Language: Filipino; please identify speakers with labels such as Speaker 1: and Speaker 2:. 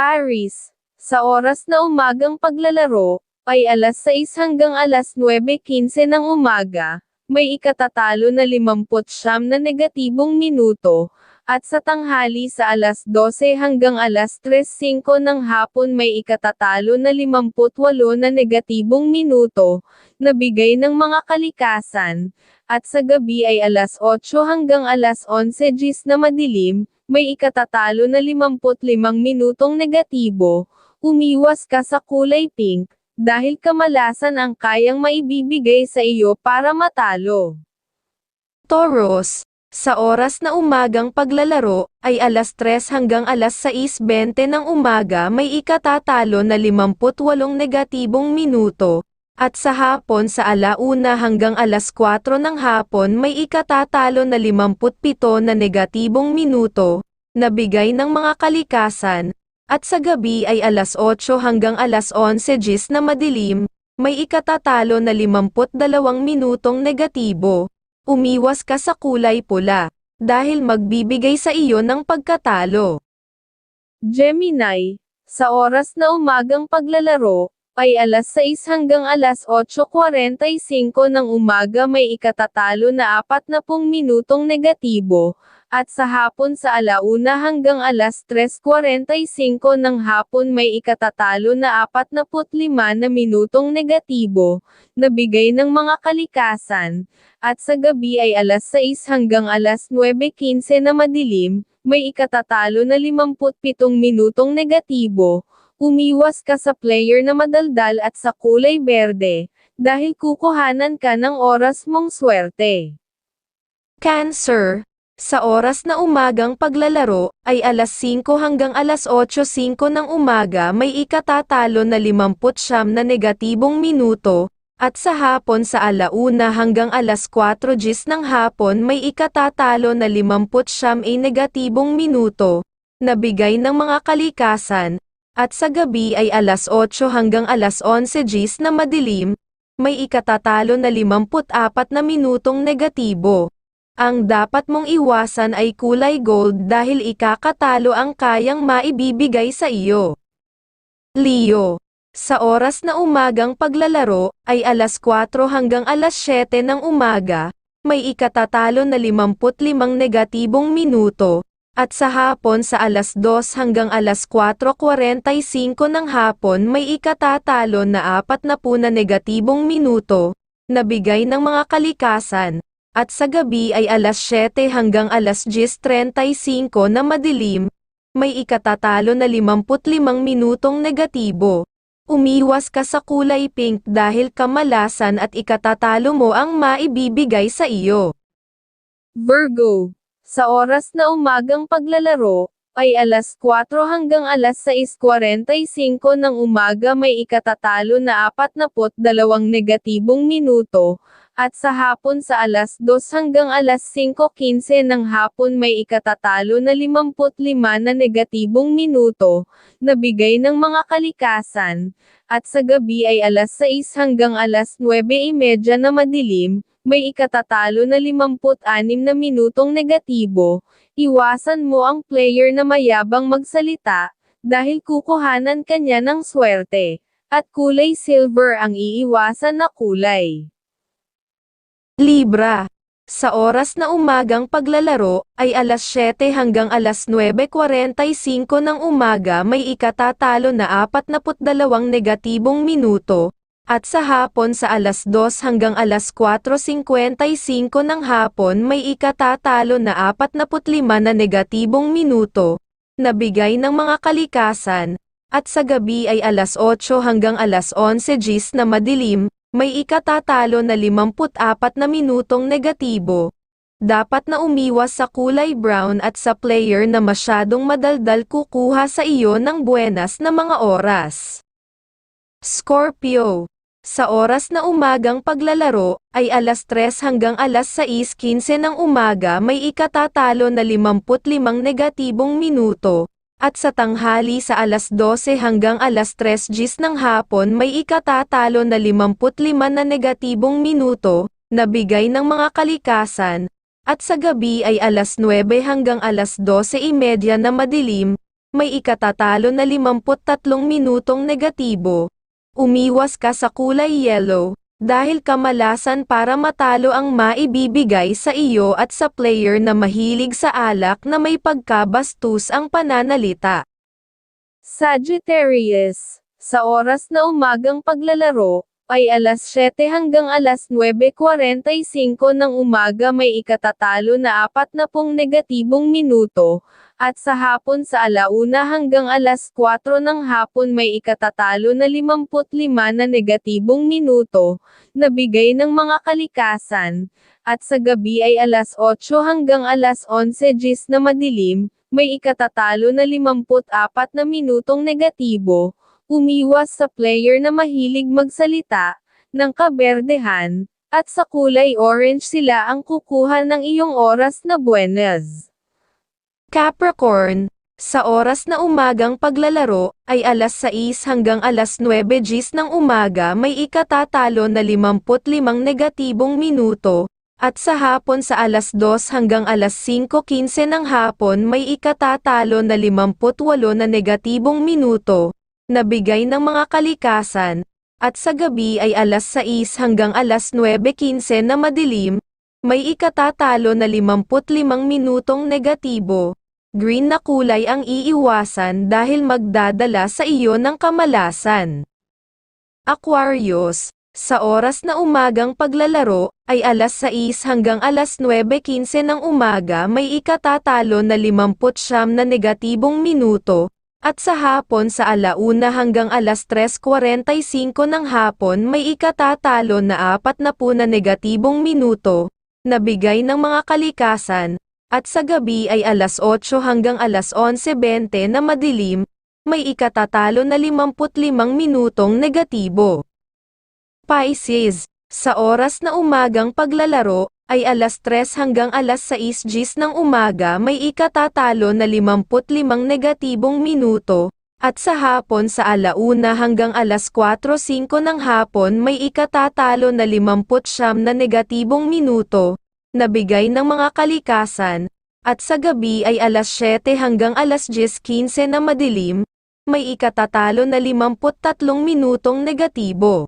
Speaker 1: Aris, sa oras na umagang paglalaro, ay alas 6 hanggang alas 9.15 ng umaga, may ikatatalo na 50 na negatibong minuto, at sa tanghali sa alas 12 hanggang alas 3.05 ng hapon may ikatatalo na 58 na negatibong minuto, na bigay ng mga kalikasan, at sa gabi ay alas 8 hanggang alas 11 gis na madilim, may ikatatalo na 55 minutong negatibo, umiwas ka sa kulay pink, dahil kamalasan ang kayang maibibigay sa iyo para matalo.
Speaker 2: Taurus, sa oras na umagang paglalaro, ay alas 3 hanggang alas 6.20 ng umaga may ikatatalo na 58 negatibong minuto, at sa hapon sa alauna hanggang alas 4 ng hapon may ikatatalo na 57 na negatibong minuto, na bigay ng mga kalikasan, at sa gabi ay alas 8 hanggang alas 11 gis na madilim, may ikatatalo na 52 minutong negatibo. Umiwas ka sa kulay pula, dahil magbibigay sa iyo ng pagkatalo.
Speaker 1: Gemini, sa oras na umagang paglalaro, ay alas 6 hanggang alas 8.45 ng umaga may ikatatalo na 40 minutong negatibo, at sa hapon sa alauna hanggang alas 3.45 ng hapon may ikatatalo na 45 na minutong negatibo, na bigay ng mga kalikasan, at sa gabi ay alas 6 hanggang alas 9.15 na madilim, may ikatatalo na 57 minutong negatibo, umiwas ka sa player na madaldal at sa kulay berde, dahil kukuhanan ka ng oras mong swerte.
Speaker 2: Cancer, sa oras na umagang paglalaro, ay alas 5 hanggang alas 8.05 ng umaga may ikatatalo na 50 na negatibong minuto, at sa hapon sa alauna hanggang alas 4 gis ng hapon may ikatatalo na 50 ay negatibong minuto, na bigay ng mga kalikasan, at sa gabi ay alas 8 hanggang alas 11 gis na madilim, may ikatatalo na 54 na minutong negatibo. Ang dapat mong iwasan ay kulay gold dahil ikakatalo ang kayang maibibigay sa iyo. Leo. Sa oras na umagang paglalaro, ay alas 4 hanggang alas 7 ng umaga, may ikatatalo na 55 negatibong minuto, at sa hapon sa alas 2 hanggang alas 4.45 ng hapon may ikatatalo na 40 na negatibong minuto, na bigay ng mga kalikasan, at sa gabi ay alas 7 hanggang alas 10.35 na madilim, may ikatatalo na 55 minutong negatibo. Umiwas ka sa kulay pink dahil kamalasan at ikatatalo mo ang maibibigay sa iyo.
Speaker 1: Virgo, sa oras na umagang paglalaro, ay alas 4 hanggang alas 6.45 ng umaga may ikatatalo na 42 negatibong minuto, at sa hapon sa alas 2 hanggang alas 5.15 ng hapon may ikatatalo na 55 na negatibong minuto, na bigay ng mga kalikasan, at sa gabi ay alas 6 hanggang alas 9.30 na madilim, may ikatatalo na 56 na minutong negatibo, iwasan mo ang player na mayabang magsalita, dahil kukuhanan kanya ng swerte, at kulay silver ang iiwasan na kulay.
Speaker 2: Libra. Sa oras na umagang paglalaro, ay alas 7 hanggang alas 9.45 ng umaga may ikatatalo na 42 negatibong minuto, at sa hapon sa alas 2 hanggang alas 4.55 ng hapon may ikatatalo na 45 na negatibong minuto, na bigay ng mga kalikasan, at sa gabi ay alas 8 hanggang alas 11 gis na madilim, may ikatatalo na 54 na minutong negatibo. Dapat na umiwas sa kulay brown at sa player na masyadong madaldal kukuha sa iyo ng buenas na mga oras. Scorpio. Sa oras na umagang paglalaro, ay alas 3 hanggang alas 6.15 ng umaga may ikatatalo na 55 negatibong minuto, at sa tanghali sa alas 12 hanggang alas 3 gis ng hapon may ikatatalo na 55 na negatibong minuto, na bigay ng mga kalikasan, at sa gabi ay alas 9 hanggang alas 12.30 na madilim, may ikatatalo na 53 minutong negatibo. Umiwas ka sa kulay yellow, dahil kamalasan para matalo ang maibibigay sa iyo at sa player na mahilig sa alak na may pagkabastos ang pananalita.
Speaker 1: Sagittarius, sa oras na umagang paglalaro, ay alas 7 hanggang alas 9.45 ng umaga may ikatatalo na 40 negatibong minuto, at sa hapon sa alauna hanggang alas 4 ng hapon may ikatatalo na 55 na negatibong minuto, na bigay ng mga kalikasan, at sa gabi ay alas 8 hanggang alas 11 gis na madilim, may ikatatalo na 54 na minutong negatibo, umiwas sa player na mahilig magsalita, ng kaberdehan, at sa kulay orange sila ang kukuha ng iyong oras na buenas.
Speaker 2: Capricorn, sa oras na umagang paglalaro, ay alas 6 hanggang alas 9 gis ng umaga may ikatatalo na 55 negatibong minuto, at sa hapon sa alas 2 hanggang alas 5.15 ng hapon may ikatatalo na 58 na negatibong minuto, na bigay ng mga kalikasan, at sa gabi ay alas 6 hanggang alas 9.15 na madilim, may ikatatalo na 55 minutong negatibo. Green na kulay ang iiwasan dahil magdadala sa iyo ng kamalasan. Aquarius, sa oras na umagang paglalaro, ay alas 6 hanggang alas 9.15 ng umaga may ikatatalo na 50 na negatibong minuto, at sa hapon sa alauna hanggang alas 3.45 ng hapon may ikatatalo na 40 na negatibong minuto, na bigay ng mga kalikasan, at sa gabi ay alas 8 hanggang alas 11.20 na madilim, may ikatatalo na 55 minutong negatibo. Pisces, sa oras na umagang paglalaro, ay alas 3 hanggang alas 6 gis ng umaga may ikatatalo na 55 negatibong minuto, at sa hapon sa alauna hanggang alas 4.05 ng hapon may ikatatalo na 50 na negatibong minuto, na bigay ng mga kalikasan, at sa gabi ay alas 7 hanggang alas 10.15 na madilim, may ikatatalo na 53 minutong negatibo.